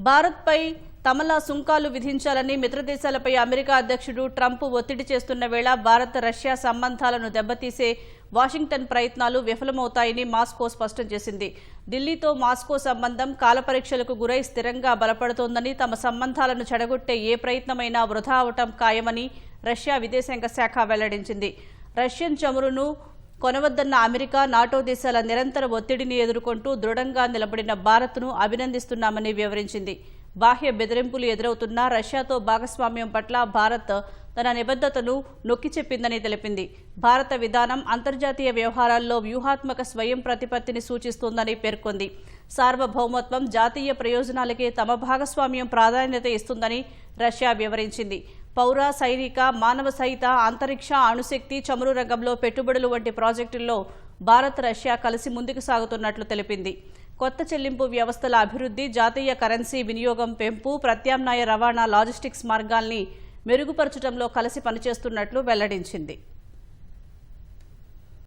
భారత్పై తమలా సుంకాలు విధించాలని మిత్రదేశాలపై అమెరికా అధ్యక్షుడు ట్రంప్ ఒత్తిడి చేస్తున్న వేళ భారత్ రష్యా సంబంధాలను దెబ్బతీసే వాషింగ్టన్ ప్రయత్నాలు విఫలమవుతాయని మాస్కో స్పష్టం చేసింది. ఢిల్లీతో మాస్కో సంబంధం కాలపరీక్షలకు గురై స్థిరంగా బలపడుతోందని తమ సంబంధాలను చెడగొట్టే ఏ ప్రయత్నమైనా వృధా అవటం ఖాయమని రష్యా విదేశాంగ శాఖ వెల్లడించింది. రష్యన్ చమురును కొనవద్దన్న అమెరికా నాటో దేశాల నిరంతర ఒత్తిడిని ఎదుర్కొంటూ దృఢంగా నిలబడిన భారత్ను అభినందిస్తున్నామని వివరించింది. బాహ్య బెదిరింపులు ఎదురవుతున్న రష్యాతో భాగస్వామ్యం పట్ల భారత్ తన నిబద్ధతను నొక్కి చెప్పిందని తెలిపింది. భారత విధానం అంతర్జాతీయ వ్యవహారాల్లో వ్యూహాత్మక స్వయం ప్రతిపత్తిని సూచిస్తోందని పేర్కొంది. సార్వభౌమత్వం జాతీయ ప్రయోజనాలకే తమ భాగస్వామ్యం ప్రాధాన్యత ఇస్తుందని రష్యా వివరించింది. పౌర సైనిక మానవ సహిత అంతరిక్ష అణుశక్తి చమురు రంగంలో పెట్టుబడులు వంటి ప్రాజెక్టుల్లో భారత్ రష్యా కలిసి ముందుకు సాగుతున్నట్లు తెలిపింది. కొత్త చెల్లింపు వ్యవస్థల అభివృద్ధి జాతీయ కరెన్సీ వినియోగం పెంపు ప్రత్యామ్నాయ రవాణా లాజిస్టిక్స్ మార్గాల్ని మెరుగుపరచడంలో కలిసి పనిచేస్తున్నట్లు వెల్లడించింది.